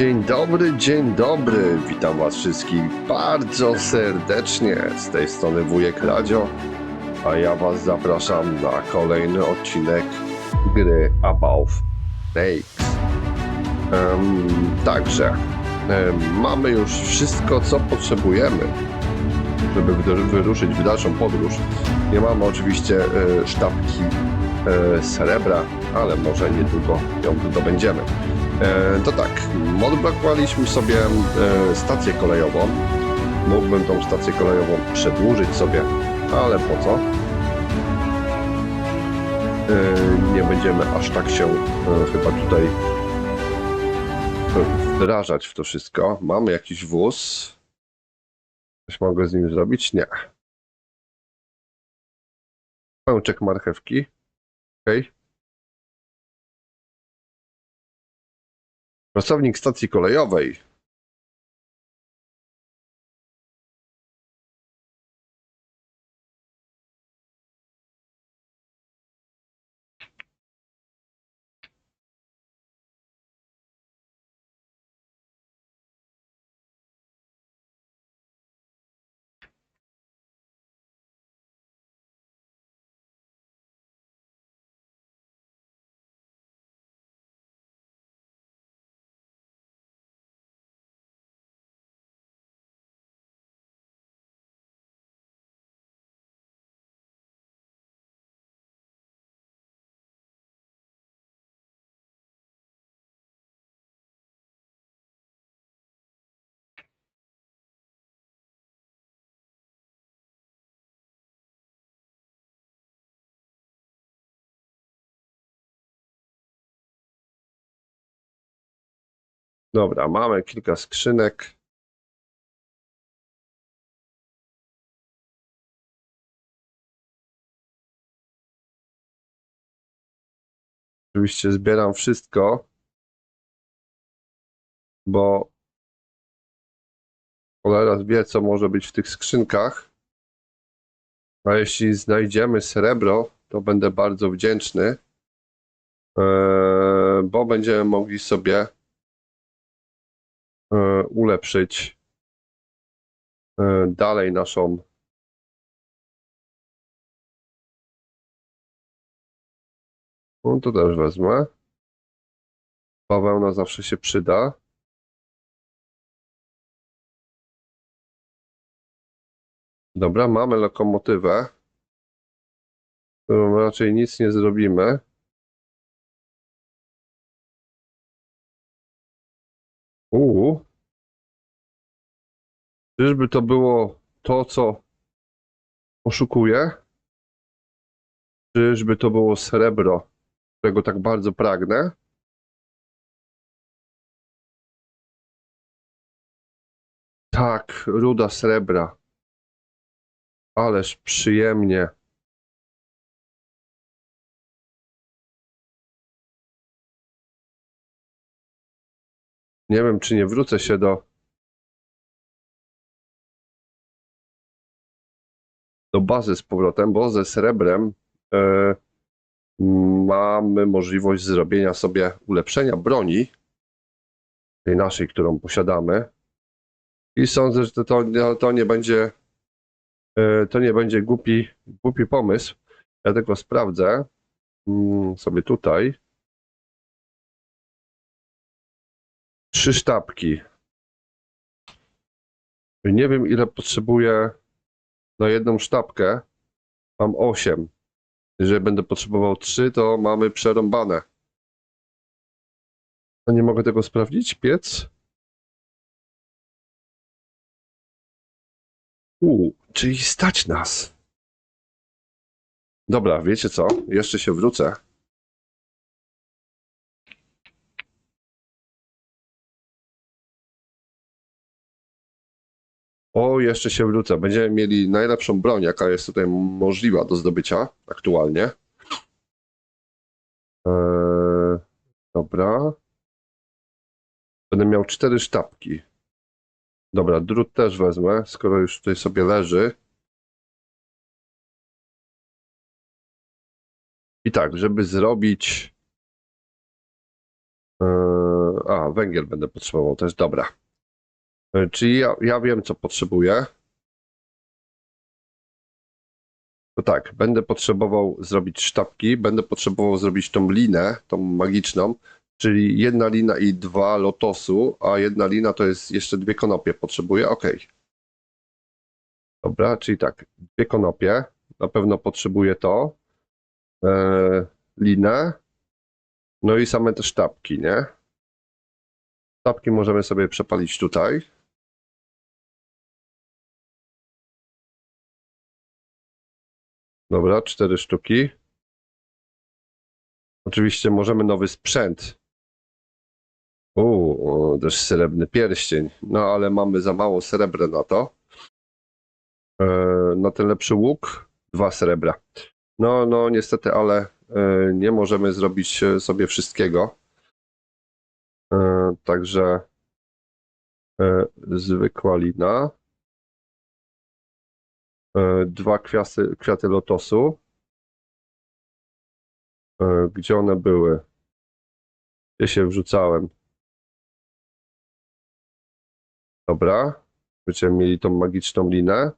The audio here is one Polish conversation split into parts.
Dzień dobry, dzień dobry. Witam Was wszystkich bardzo serdecznie. Z tej strony wujek Radio, a ja Was zapraszam na kolejny odcinek gry About Snakes. Em, także em, mamy już wszystko, co potrzebujemy, żeby wyruszyć w dalszą podróż. Nie mamy oczywiście e, sztabki e, srebra, ale może niedługo ją zdobędziemy. E, to tak, odblokowaliśmy sobie e, stację kolejową. Mógłbym tą stację kolejową przedłużyć sobie, ale po co? E, nie będziemy aż tak się e, chyba tutaj e, wdrażać w to wszystko. Mamy jakiś wóz. Coś mogę z nim zrobić? Nie. Pęczek marchewki. Okej. Pracownik stacji kolejowej. Dobra, mamy kilka skrzynek. Oczywiście zbieram wszystko, bo cholera wie, co może być w tych skrzynkach. A jeśli znajdziemy srebro, to będę bardzo wdzięczny, eee, bo będziemy mogli sobie e, ulepszyć e, dalej naszą no to też wezmę. Bawełna zawsze się przyda. Dobra, mamy lokomotywę którą raczej nic nie zrobimy Czyżby to było to, co poszukuję? Czyżby to było srebro, którego tak bardzo pragnę? Tak, ruda srebra. Ależ przyjemnie. Nie wiem, czy nie wrócę się do do bazy z powrotem, bo ze srebrem e, mamy możliwość zrobienia sobie ulepszenia broni, tej naszej, którą posiadamy. I sądzę, że to, to, nie będzie e, to nie będzie głupi, głupi pomysł. Ja tylko sprawdzę mm, sobie tutaj. Trzy sztabki. Nie wiem, ile potrzebuję na jedną sztabkę. Mam 8. Jeżeli będę potrzebował 3, to mamy przerąbane. A nie mogę tego sprawdzić? Piec? U, czyli stać nas. Dobra, wiecie co? Jeszcze się wrócę. O, jeszcze się wrócę. Będziemy mieli najlepszą broń, jaka jest tutaj możliwa do zdobycia aktualnie. Eee, dobra. Będę miał cztery sztabki. Dobra, drut też wezmę, skoro już tutaj sobie leży. I tak, żeby zrobić eee, a, węgiel będę potrzebował też, dobra. E, Czyli ja, ja wiem, co potrzebuję. To tak, będę potrzebował zrobić sztabki, będę potrzebował zrobić tą linę, tą magiczną, czyli jedna lina i dwa lotosu, a jedna lina to jest jeszcze dwie konopie potrzebuję, ok. Dobra, czyli tak, dwie konopie, na pewno potrzebuję to, e, linę, no i same te sztabki, nie? Sztabki możemy sobie przepalić tutaj. Dobra, cztery sztuki. Oczywiście możemy nowy sprzęt. Uuu, też srebrny pierścień. No ale mamy za mało srebra na to. E, na ten lepszy łuk dwa srebra. No, no niestety, ale e, nie możemy zrobić e, sobie wszystkiego. E, także e, zwykła lina. E, dwa kwiaty, lotosu. E, Gdzie one były? Gdzie się wrzucałem? Dobra. Będziemy mieli tą magiczną linę.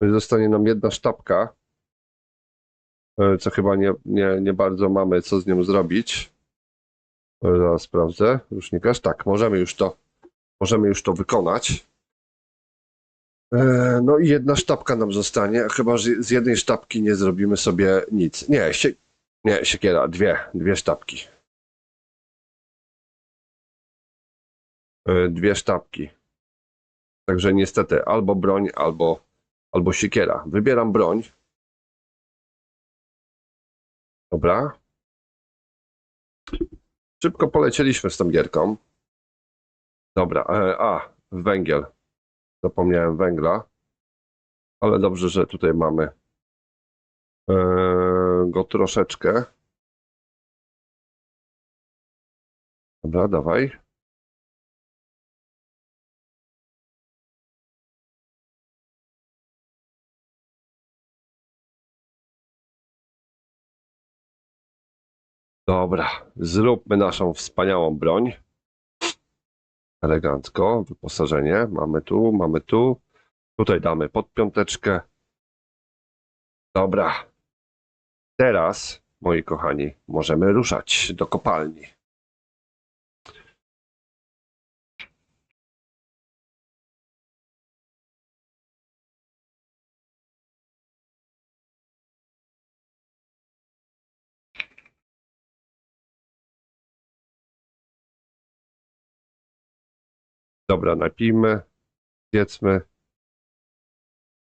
No zostanie nam jedna sztabka, e, co chyba nie, nie, nie bardzo mamy co z nią zrobić. Zaraz sprawdzę. Rusznikarz. Tak, możemy już to, możemy już to wykonać. E, No i jedna sztabka nam zostanie, chyba że z jednej sztabki nie zrobimy sobie nic. Nie, nie siekiera, dwie, dwie sztabki. E, Dwie sztabki. Także niestety albo broń, albo, albo siekiera. Wybieram broń. Dobra. Szybko polecieliśmy z tą gierką. Dobra, e, a, węgiel. Zapomniałem węgla. Ale dobrze, że tutaj mamy e, go troszeczkę. Dobra, dawaj. Dobra, zróbmy naszą wspaniałą broń. Elegancko, wyposażenie. Mamy tu, mamy tu. Tutaj damy pod piąteczkę. Dobra. Teraz, moi kochani, możemy ruszać do kopalni. Dobra, napijmy, zjedzmy.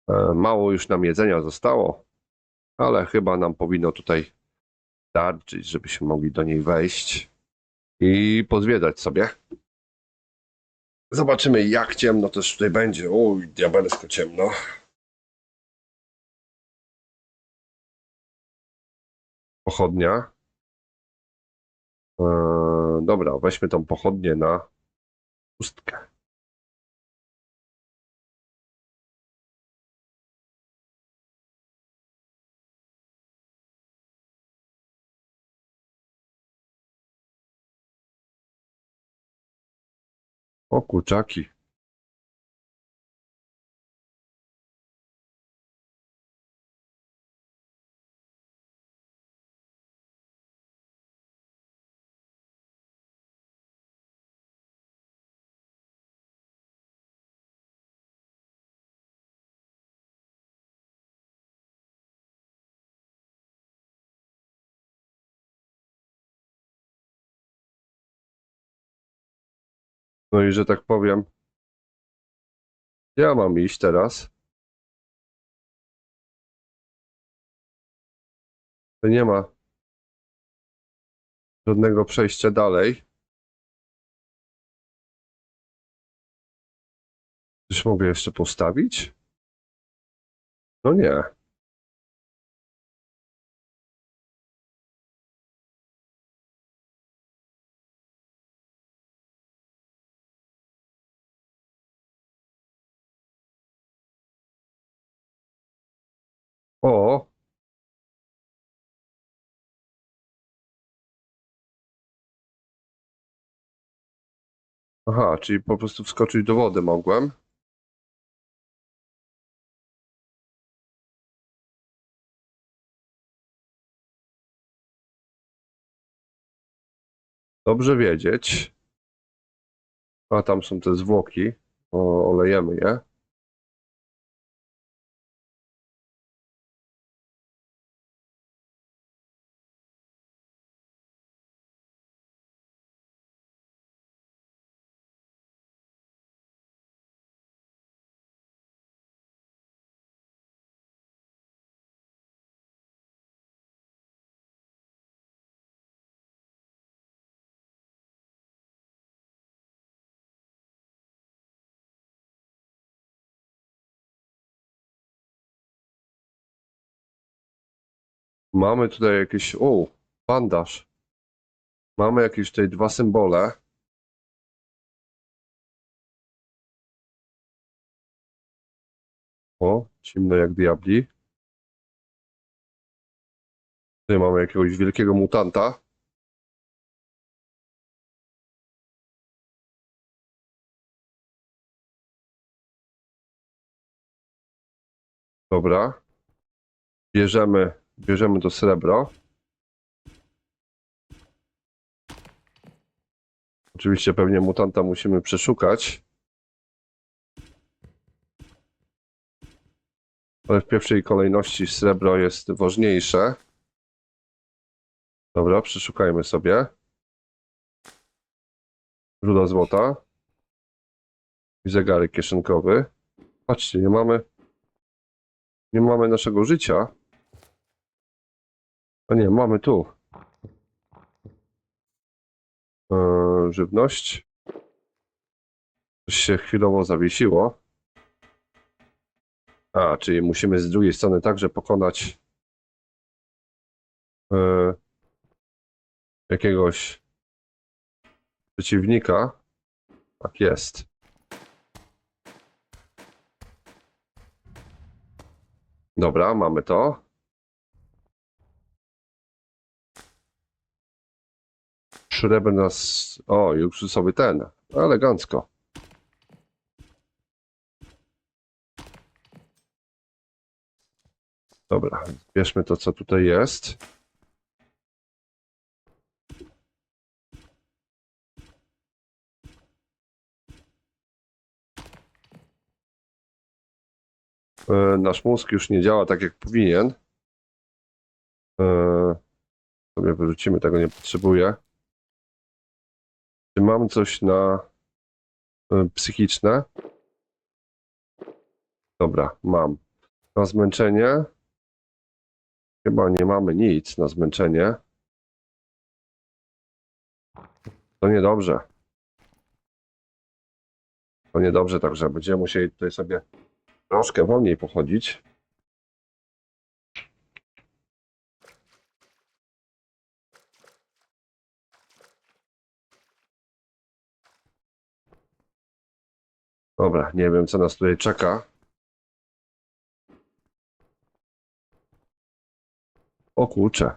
E, Mało już nam jedzenia zostało, ale chyba nam powinno tutaj starczyć, żebyśmy mogli do niej wejść i pozwiedzać sobie. Zobaczymy, jak ciemno też tutaj będzie. Uj, diabelsko ciemno. Pochodnia. E, dobra, weźmy tą pochodnię na pustkę. O kurczaki. No i że tak powiem, ja mam iść teraz. Nie ma żadnego przejścia dalej. Czyż mogę jeszcze postawić? No nie. O, Aha, czyli po prostu wskoczyć do wody mogłem. Dobrze wiedzieć. A tam są te zwłoki. O, olejemy je. Mamy tutaj jakieś. O, bandaż. Mamy jakieś tutaj dwa symbole. O, ciemno jak diabli. Tutaj mamy jakiegoś wielkiego mutanta. Dobra. Bierzemy, bierzemy to srebro. Oczywiście pewnie mutanta musimy przeszukać. Ale w pierwszej kolejności srebro jest ważniejsze. Dobra, przeszukajmy sobie. Ruda złota. I zegarek kieszonkowy. Patrzcie, nie mamy. Nie mamy naszego życia. A nie, mamy tu. Eee, żywność. Coś się chwilowo zawiesiło. A, czyli musimy z drugiej strony także pokonać e, jakiegoś przeciwnika. Tak jest. Dobra, mamy to. Szreber nas. O, już sobie ten. Elegancko. Dobra, bierzmy to, co tutaj jest. E, Nasz mózg już nie działa tak, jak powinien. E, Sobie wyrzucimy, tego nie potrzebuję. Czy mam coś na e, psychiczne? Dobra, mam. Na zmęczenie? Chyba nie mamy nic na zmęczenie. To niedobrze. To niedobrze, także będziemy musieli tutaj sobie troszkę wolniej pochodzić. Dobra, nie wiem co nas tutaj czeka. O kurczę.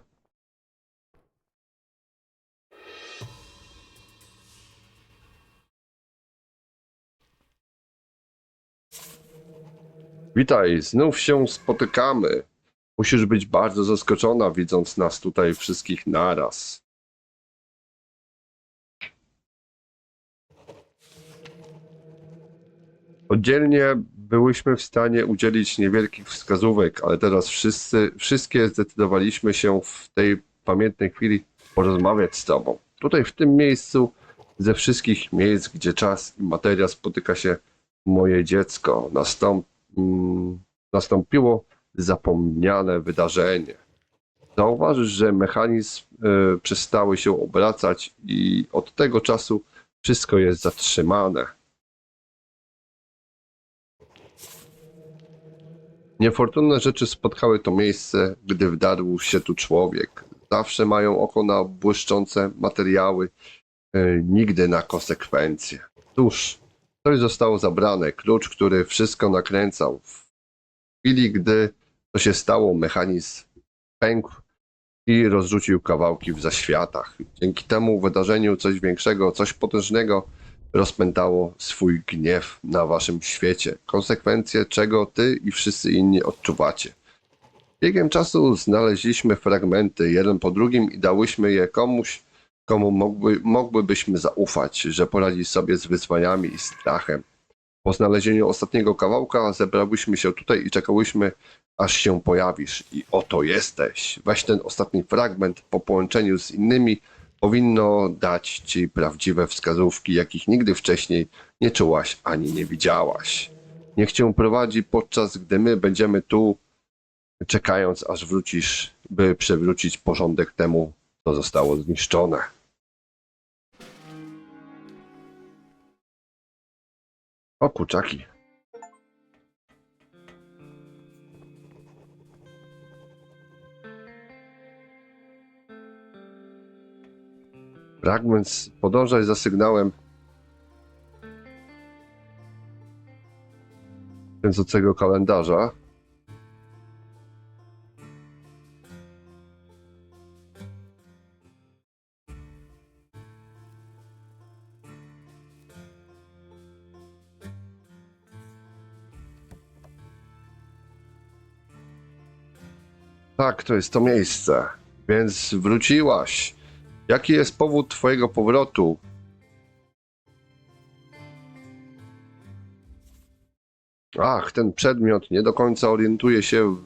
Witaj, znów się spotykamy. Musisz być bardzo zaskoczona, widząc nas tutaj wszystkich naraz. Oddzielnie byłyśmy w stanie udzielić niewielkich wskazówek, ale teraz wszyscy, wszystkie zdecydowaliśmy się w tej pamiętnej chwili porozmawiać z Tobą. Tutaj, w tym miejscu, ze wszystkich miejsc, gdzie czas i materia spotyka się, moje dziecko, nastąp, mm, nastąpiło zapomniane wydarzenie. Zauważysz, że mechanizm y, przestały się obracać i od tego czasu wszystko jest zatrzymane. Niefortunne rzeczy spotkały to miejsce, gdy wdarł się tu człowiek. Zawsze mają oko na błyszczące materiały, e, nigdy na konsekwencje. Cóż, coś zostało zabrane, klucz, który wszystko nakręcał. W chwili, gdy to się stało, mechanizm pękł i rozrzucił kawałki w zaświatach. Dzięki temu wydarzeniu coś większego, coś potężnego rozpętało swój gniew na waszym świecie, konsekwencje czego ty i wszyscy inni odczuwacie. Biegiem czasu znaleźliśmy fragmenty jeden po drugim i dałyśmy je komuś, komu mógłby, mógłbyśmy zaufać, że poradzi sobie z wyzwaniami i strachem. Po znalezieniu ostatniego kawałka zebrałyśmy się tutaj i czekałyśmy, aż się pojawisz. I oto jesteś. Weź ten ostatni fragment po połączeniu z innymi powinno dać ci prawdziwe wskazówki, jakich nigdy wcześniej nie czułaś ani nie widziałaś. Niech cię prowadzi podczas gdy my będziemy tu, czekając aż wrócisz, by przywrócić porządek temu, co zostało zniszczone. O kurczaki. Fragment podążaj za sygnałem kręcącego kalendarza. Tak, to jest to miejsce. Więc wróciłaś. Jaki jest powód Twojego powrotu? Ach, ten przedmiot nie do końca orientuje się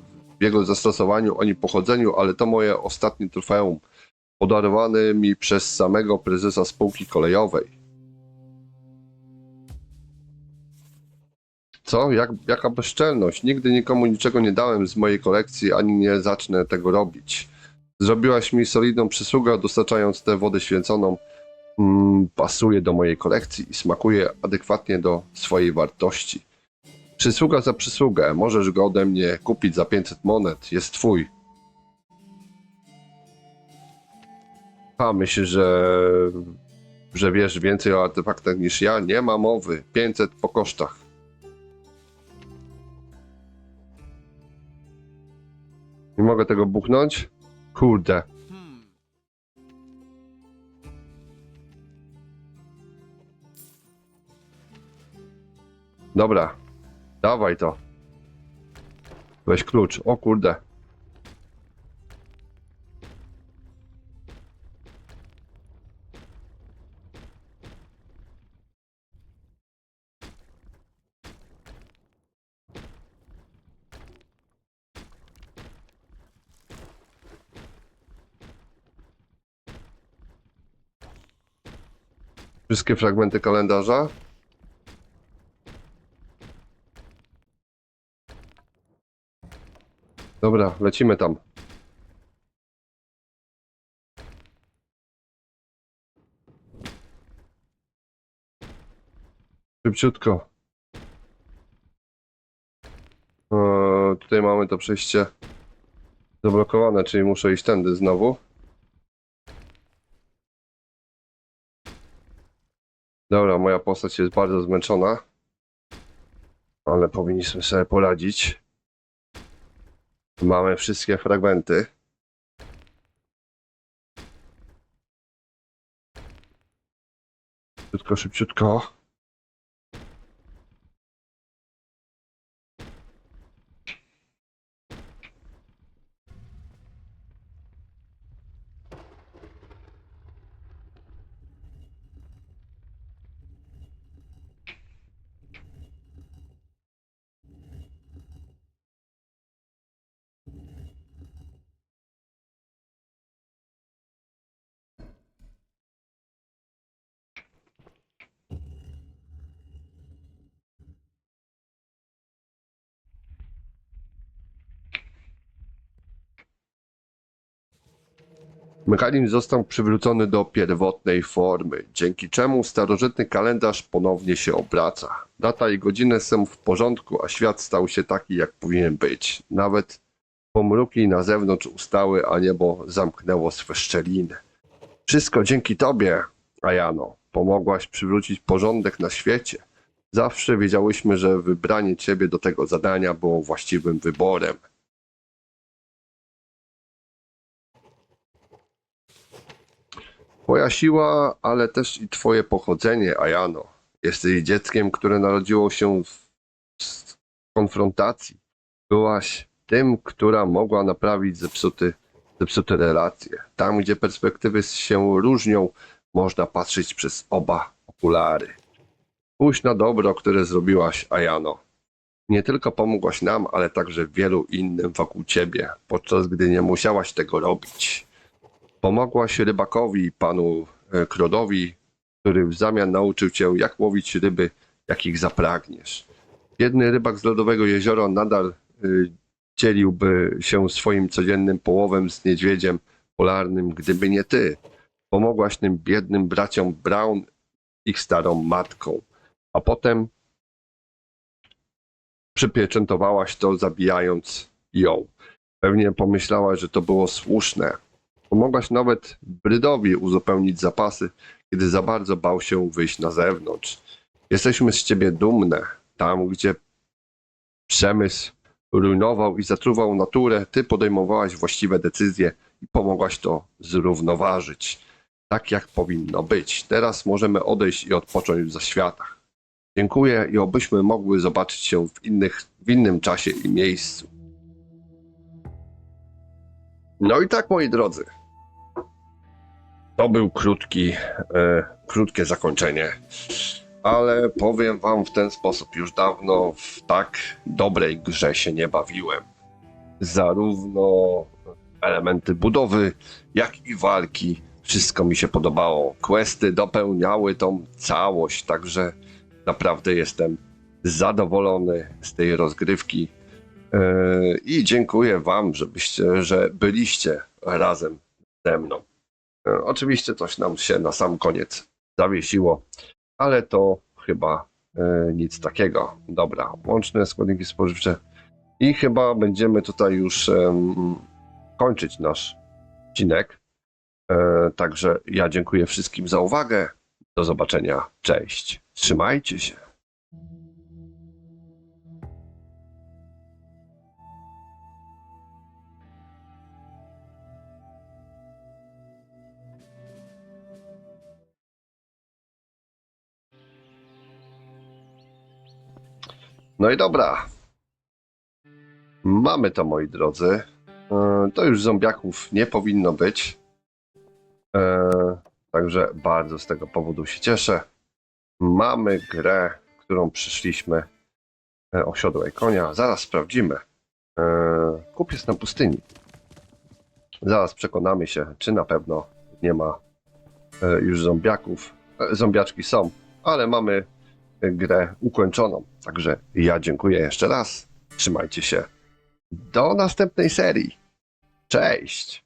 w jego zastosowaniu ani pochodzeniu, ale to moje ostatnie trofeum, podarowane mi przez samego prezesa spółki kolejowej. Co? Jak, jaka bezczelność? Nigdy nikomu niczego nie dałem z mojej kolekcji, ani nie zacznę tego robić. Zrobiłaś mi solidną przysługę, dostarczając tę wodę święconą. Mm, pasuje do mojej kolekcji i smakuje adekwatnie do swojej wartości. Przysługa za przysługę. Możesz go ode mnie kupić za 500 monet. Jest twój. A, myślisz, że, że wiesz więcej o artefaktach niż ja? Nie ma mowy. 500 po kosztach. Nie mogę tego buchnąć? Kurde. Dobra. Dawaj to. Weź klucz. O kurde. Wszystkie fragmenty kalendarza. Dobra, lecimy tam. Szybciutko. Eee, tutaj mamy to przejście zablokowane, czyli muszę iść tędy znowu. Dobra, moja postać jest bardzo zmęczona. Ale powinniśmy sobie poradzić. Mamy wszystkie fragmenty. Szybciutko, szybciutko. Mechanizm został przywrócony do pierwotnej formy, dzięki czemu starożytny kalendarz ponownie się obraca. Data i godziny są w porządku, a świat stał się taki, jak powinien być. Nawet pomruki na zewnątrz ustały, a niebo zamknęło swe szczeliny. Wszystko dzięki Tobie, Ajano. Pomogłaś przywrócić porządek na świecie. Zawsze wiedziałyśmy, że wybranie Ciebie do tego zadania było właściwym wyborem. Twoja siła, ale też i Twoje pochodzenie, Ajano. Jesteś dzieckiem, które narodziło się z konfrontacji. Byłaś tym, która mogła naprawić zepsuty, zepsute relacje. Tam, gdzie perspektywy się różnią, można patrzeć przez oba okulary. Spójrz na dobro, które zrobiłaś, Ayano. Nie tylko pomogłaś nam, ale także wielu innym wokół ciebie, podczas gdy nie musiałaś tego robić. Pomogłaś rybakowi, panu e, Krodowi, który w zamian nauczył cię, jak łowić ryby, jakich zapragniesz. Biedny rybak z Lodowego Jeziora nadal y, dzieliłby się swoim codziennym połowem z niedźwiedziem polarnym, gdyby nie ty. Pomogłaś tym biednym braciom Brown, ich starą matką. A potem przypieczętowałaś to, zabijając ją. Pewnie pomyślałaś, że to było słuszne. Pomogłaś nawet Brydowi uzupełnić zapasy, kiedy za bardzo bał się wyjść na zewnątrz. Jesteśmy z ciebie dumne. Tam, gdzie przemysł rujnował i zatruwał naturę, ty podejmowałaś właściwe decyzje i pomogłaś to zrównoważyć. Tak jak powinno być. Teraz możemy odejść i odpocząć w zaświatach. Dziękuję i obyśmy mogły zobaczyć się w, innych, w innym czasie i miejscu. No i tak, moi drodzy. To był krótki, e, krótkie zakończenie, ale powiem wam w ten sposób, już dawno w tak dobrej grze się nie bawiłem. Zarówno elementy budowy, jak i walki, wszystko mi się podobało. Questy dopełniały tą całość, także naprawdę jestem zadowolony z tej rozgrywki. E, I dziękuję Wam, żebyście, że byliście razem ze mną. E, Oczywiście coś nam się na sam koniec zawiesiło, ale to chyba e, nic takiego. Dobra, łączne składniki spożywcze i chyba będziemy tutaj już kończyć nasz odcinek. E, Także ja dziękuję wszystkim za uwagę. Do zobaczenia. Cześć. Trzymajcie się. No i dobra. Mamy to, moi drodzy. E, To już zombiaków nie powinno być. E, Także bardzo z tego powodu się cieszę. Mamy grę, którą przyszliśmy e, o siodłej konia. Zaraz sprawdzimy. Kup jest na pustyni. Zaraz przekonamy się, czy na pewno nie ma już zombiaków. Zombiaczki są, ale mamy grę ukończoną. Także ja dziękuję jeszcze raz. Trzymajcie się. Do następnej serii. Cześć!